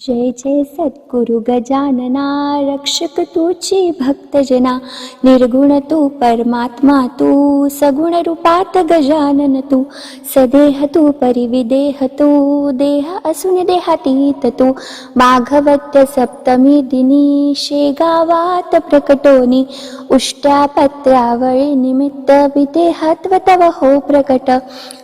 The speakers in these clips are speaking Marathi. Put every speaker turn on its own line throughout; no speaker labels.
जय जय सद्गुरु गजानना रक्षक तुची भक्तजना निर्गुण तू परमात्मा तू सगुण रूपात गजानन तू सदेह तू परिविदेह तू देह असून देहातीत तू माघवत्य सप्तमी दिनी शेगावात प्रकटोनी उष्ट्या पत्रावळी निमित्त विदेहत्व तव हो प्रकट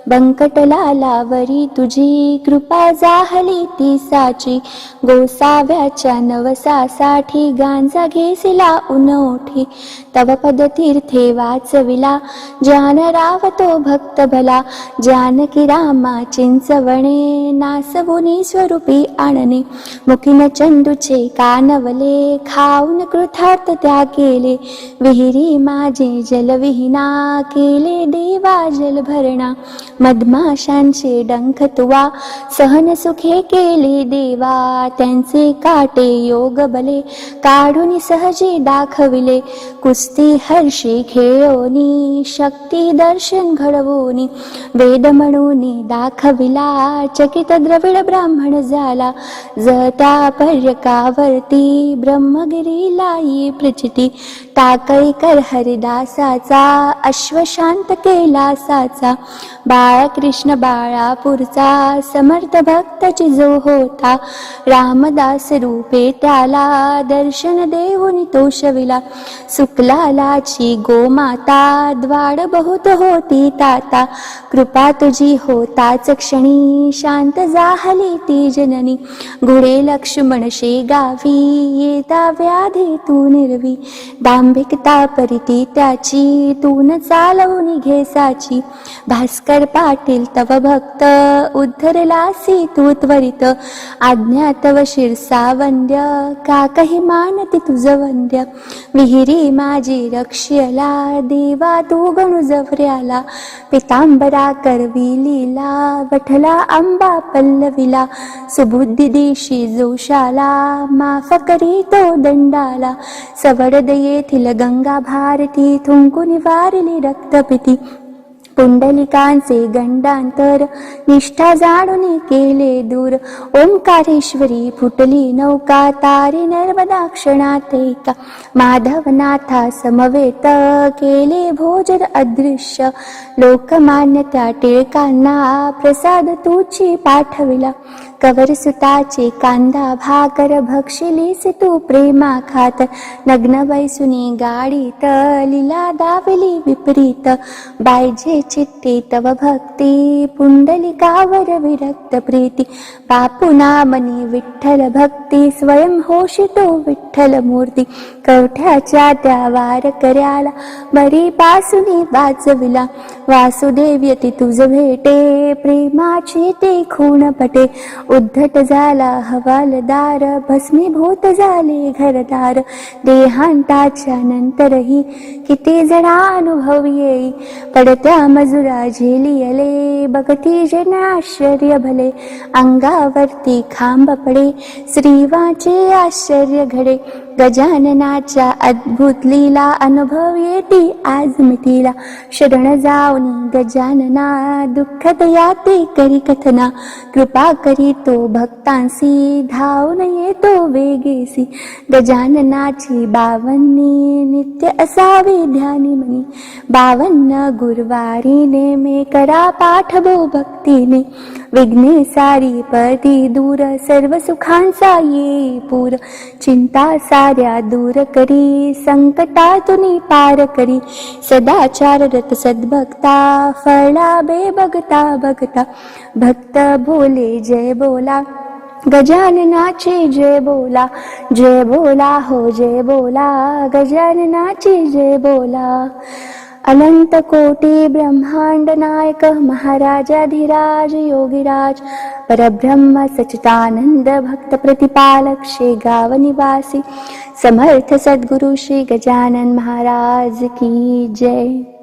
बंकटलालावरी तुझी कृपा जाहली ती साची गोसाव्याच्या नवसासाठी गांजा घेसिला उनोठी तव पद तीर्थे वाचविला जान रावतो भक्त भला जानकी रामा चिंचवणे। नासवुनी स्वरूपी आणणे। मुखीन चंदूचे कानवले। खाऊन कृथार्थ त्या केले विहिरी माझे जलविहिना केले देवा जलभरणा। मधमाशांचे डंख तुवा। सहन सुखे केले देवा। त्यांचे काटे योग बले। काढून सहजे दाखविले। कुस कुस्ती हर्षी खेळोनी शक्ती दर्शन घडवोनी वेद म्हणून दाखविला चकित द्रविड ब्राह्मण झाला जता पर्यकावरती ब्रह्मगिरीला ये प्रचिती टाकळीकर हरिदासाचा अश्वशांत कैलासाचा बाळकृष्ण बाळापूरचा समर्थ भक्तची जो होता रामदास रूपे त्याला दर्शन देऊन तोषविला. शुक्लालाची गोमाता द्वाड बहुत होती ताता. कृपा तुझी होताच क्षणी शांत जाहली ती जननी. घोडे लक्ष्मणशे गावी येता व्याधी तू निर्वी. दांभिकता परिती त्याची तून चालवून घेसाची भास्कर पाटील तव भक्त उद्धरलासी तू त्वरित. आज्ञा तव शिरसा वंद्य काकही मानती तुझ वंद्य. विहिरी माझी रक्ष्यला देवा तू गणू जवऱ्याला. पितांबरा करवी लीला वठला आंबा पल्लवीला. सुबुद्धी देशी जोशाला माफ करी तो दंडाला. सवड अखिल गंगा भारती थुंकू वारली रक्तपिती पुंडलिकांचे गंडांतर निष्ठा जाणून केले दूर. ओंकारेश्वरी फुटली नौका तारी नर्मदा क्षणात एका. माधवनाथा समवेत केले भोजन अदृश्य. लोकमान्य त्या टिळकांना प्रसाद तुची पाठविला. कवर सुताचे कांदा भाकर भक्षिलीस तू प्रेमा खात. नग्न बैसुनी गाडीत लीला दावली विपरीत. बायजे चित्ते तव भक्ती पुंडलिकावर विरक्त प्रीती. बापू नामनी विठ्ठल भक्ती स्वयं होशितो विठ्ठल मूर्ती. कवठ्याच्या त्या वार कर्याला बरी पासुनी वाचविला वासुदेव यती तुझ भेटे प्रेमाची ते खूण पटे. उद्धट झाला हवालदार भस्मीभूत झाले घरदार देहांताच्या नंतरही किती जणा अनुभव येई पडत्या मजुरा झेलियले बघती जन आश्चर्य भले. अंगावरती खांब पडे श्रीवाचे आश्चर्य घडे. गजाननाच्या अद्भुत लीला अनुभव येती आज मितीला. शरण जाऊनी गजानना दुःखद याते करी कथना कृपा करी तो भक्तांसी धावून येतो वेगेसी. गजाननाची बावन्नी नित्य असावे ध्यानी मनी. बावन्न गुरुवारीने नेमे करा पाठ भो भक्तीने. विघ्ने सारी पदी दूर सर्व सुखांचा ये पूर. चिंता साऱ्या दूर करी संकटातून पार करी. सदाचार रत सद्भक्ता फळा बे बघता. बघता भक्त बोले जय बोला. गजाननाचे जय बोला. जय बोला हो जय बोला. गजाननाचे जय बोला. अनंत कोटी ब्रह्मांड नायक महाराजाधिराज योगिराज परब्रह्म सचितानंद भक्त प्रतिपालक शेगाव निवासी समर्थ सद्गुरु श्री गजानन महाराज की जय।